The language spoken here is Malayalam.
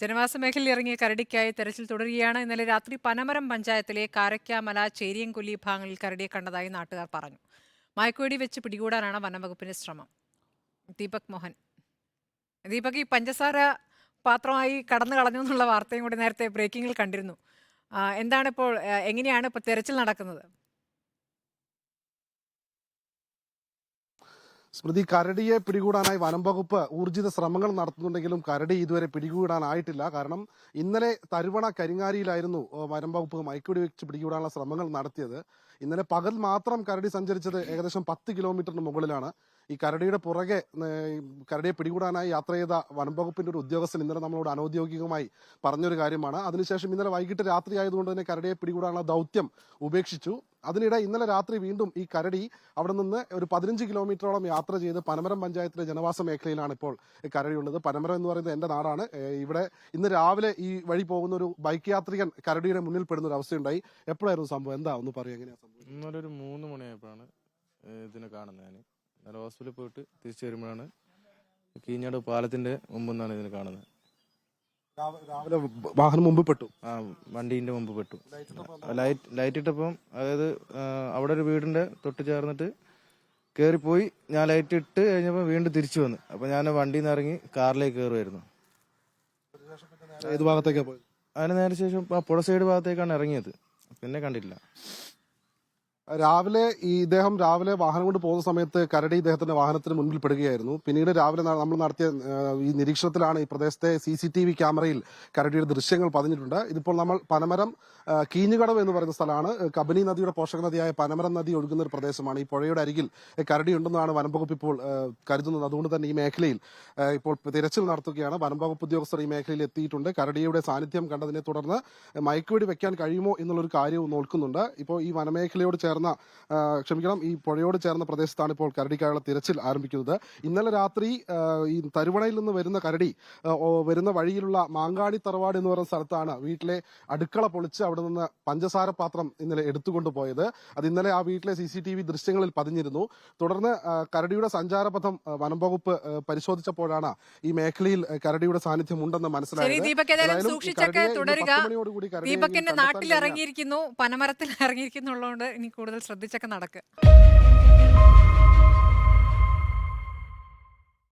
ജനവാസ മേഖലയിൽ ഇറങ്ങിയ കരടിക്കായി തെരച്ചിൽ തുടരുകയാണ്. ഇന്നലെ രാത്രി പനമരം പഞ്ചായത്തിലെ കാരക്കാമല ചേരിയൻകൊല്ലി ഭാഗങ്ങളിൽ കരടിയെ കണ്ടതായി നാട്ടുകാർ പറഞ്ഞു. മയക്കുവെടി വെച്ച് പിടികൂടാനാണ് വനംവകുപ്പിന്റെ ശ്രമം. ദീപക് മോഹൻ. ദീപക് ഈ പഞ്ചസാര പാത്രമായി കടന്നു കളഞ്ഞു എന്നുള്ള വാർത്തയും കൂടി നേരത്തെ ബ്രേക്കിങ്ങിൽ കണ്ടിരുന്നു. എന്താണ് ഇപ്പോൾ എങ്ങനെയാണ് ഇപ്പോൾ തെരച്ചിൽ നടക്കുന്നത്? സ്മൃതി കരടിയെ പിടികൂടാനായി വനം വകുപ്പ് ഊർജിത ശ്രമങ്ങൾ നടത്തുന്നുണ്ടെങ്കിലും കരടി ഇതുവരെ പിടികൂടാനായിട്ടില്ല. കാരണം ഇന്നലെ തരുവണ കരിങ്ങാരിയിലായിരുന്നു വനം വകുപ്പ് മയക്കുടി വെച്ച് പിടികൂടാനുള്ള ശ്രമങ്ങൾ നടത്തിയത്. ഇന്നലെ പകൽ മാത്രം കരടി സഞ്ചരിച്ചത് ഏകദേശം പത്ത് കിലോമീറ്ററിന് മുകളിലാണ്. ഈ കരടിയുടെ പുറകെ കരടിയെ പിടികൂടാനായി യാത്ര ചെയ്ത വനം വകുപ്പിന്റെ ഒരു ഉദ്യോഗസ്ഥൻ ഇന്നലെ നമ്മളോട് അനൌദ്യോഗികമായി പറഞ്ഞൊരു കാര്യമാണ്. അതിനുശേഷം ഇന്നലെ വൈകിട്ട് രാത്രി ആയതുകൊണ്ട് തന്നെ കരടിയെ പിടികൂടാനുള്ള ദൗത്യം ഉപേക്ഷിച്ചു. അതിനിടെ ഇന്നലെ രാത്രി വീണ്ടും ഈ കരടി അവിടെ നിന്ന് ഒരു പതിനഞ്ച് കിലോമീറ്ററോളം യാത്ര ചെയ്ത് പനമരം പഞ്ചായത്തിലെ ജനവാസ മേഖലയിലാണ് ഇപ്പോൾ ഈ കരടിയുള്ളത്. പനമരം എന്ന് പറയുന്നത് എന്റെ നാടാണ്. ഇവിടെ ഇന്ന് രാവിലെ ഈ വഴി പോകുന്ന ഒരു ബൈക്ക് യാത്രികൻ കരടിയുടെ മുന്നിൽ പെടുന്ന ഒരു അവസ്ഥയുണ്ടായി. എപ്പോഴായിരുന്നു സംഭവം? എന്താ? ഒന്ന് പറയും എങ്ങനെയാ ഇന്നലെ ഒരു മൂന്ന് മണിയായപ്പോഴാണ് ഇതിനെ കാണുന്നത് ഞാൻ ഇന്നലെ ഹോസ്പിറ്റലിൽ പോയിട്ട് തിരിച്ചു വരുമ്പോഴാണ് കീഞ്ഞാട് പാലത്തിന്റെ മുമ്പ് നിന്നാണ് ഇതിനെ കാണുന്നത്. രാവിലെ വാഹനം മുമ്പ് പെട്ടു? ആ വണ്ടീന്റെ മുമ്പ് പെട്ടു. ലൈറ്റ് ലൈറ്റ് ഇട്ടപ്പം അതായത് അവിടെ ഒരു വീടിന്റെ തൊട്ട് ചേർന്നിട്ട് കയറിപ്പോയി ഞാൻ ലൈറ്റ് ഇട്ട് കഴിഞ്ഞപ്പോൾ വീണ്ടും തിരിച്ചു വന്നു. അപ്പൊ ഞാൻ വണ്ടിയിൽ നിന്ന് ഇറങ്ങി കാറിലേക്ക് കയറുമായിരുന്നു ഏത് ഭാഗത്തേക്കാണ് പോയത്? അതിന് നേരെ ശേഷം ആ പുഴ സൈഡ് ഭാഗത്തേക്കാണ് ഇറങ്ങിയത്. പിന്നെ കണ്ടില്ല രാവിലെ ഈ ഇദ്ദേഹം രാവിലെ വാഹനം കൊണ്ട് പോകുന്ന സമയത്ത് കരടി ഇദ്ദേഹത്തിന്റെ വാഹനത്തിന് മുൻപിൽ പെടുകയായിരുന്നു. പിന്നീട് രാവിലെ നമ്മൾ നടത്തിയ ഈ നിരീക്ഷണത്തിലാണ് ഈ പ്രദേശത്തെ സി സി ടി വി ക്യാമറയിൽ കരടിയുടെ ദൃശ്യങ്ങൾ പതിഞ്ഞിട്ടുണ്ട്. ഇതിപ്പോൾ നമ്മൾ പനമരം കീഞ്ഞുകടവ് എന്ന് പറയുന്ന സ്ഥലമാണ്. കബനി നദിയുടെ പോഷക നദിയായ പനമരം നദി ഒഴുകുന്ന ഒരു പ്രദേശമാണ്. ഈ പുഴയുടെ അരികിൽ കരടി ഉണ്ടെന്നാണ് വനം വകുപ്പ് ഇപ്പോൾ കരുതുന്നത്. അതുകൊണ്ട് തന്നെ ഈ മേഖലയിൽ ഇപ്പോൾ തിരച്ചിൽ നടത്തുകയാണ്. വനം വകുപ്പ് ഉദ്യോഗസ്ഥർ ഈ മേഖലയിൽ എത്തിയിട്ടുണ്ട്. കരടിയുടെ സാന്നിധ്യം കണ്ടതിനെ തുടർന്ന് മയക്കുവെടി വെക്കാൻ കഴിയുമോ എന്നുള്ളൊരു കാര്യവും നോക്കുന്നുണ്ട് ഇപ്പോൾ ഈ വനമേഖലയോട് ചേർന്ന ആ, ക്ഷമിക്കണം ഈ പുഴയോട് ചേർന്ന പ്രദേശത്താണ് ഇപ്പോൾ കരടിക്കായുള്ള തിരച്ചിൽ ആരംഭിക്കുന്നത്. ഇന്നലെ രാത്രി ഈ തരുവണയിൽ നിന്ന് വരുന്ന കരടി വരുന്ന വഴിയിലുള്ള മാങ്കാടി തറവാട് എന്ന് പറയുന്ന സ്ഥലത്താണ് വീട്ടിലെ അടുക്കള പൊളിച്ച് അവിടെ നിന്ന് പഞ്ചസാര പാത്രം ഇന്നലെ എടുത്തുകൊണ്ട് പോയത്. അത് ഇന്നലെ ആ വീട്ടിലെ സി സി ടി വി ദൃശ്യങ്ങളിൽ പതിഞ്ഞിരുന്നു. തുടർന്ന് കരടിയുടെ സഞ്ചാരപഥം വനം വകുപ്പ് പരിശോധിച്ചപ്പോഴാണ് ഈ മേഖലയിൽ കരടിയുടെ സാന്നിധ്യം ഉണ്ടെന്ന് മനസ്സിലായത് സൂക്ഷിച്ചൊക്കെ തുടരുക. ദീപകിന്റെ നാട്ടിൽ ഇറങ്ങിയിരിക്കുന്നു പനമരത്തിൽ ഇറങ്ങിയിരിക്കുന്നുള്ളതുകൊണ്ട് ഇനി കൂടുതൽ ശ്രദ്ധിച്ചൊക്കെ നടക്കുക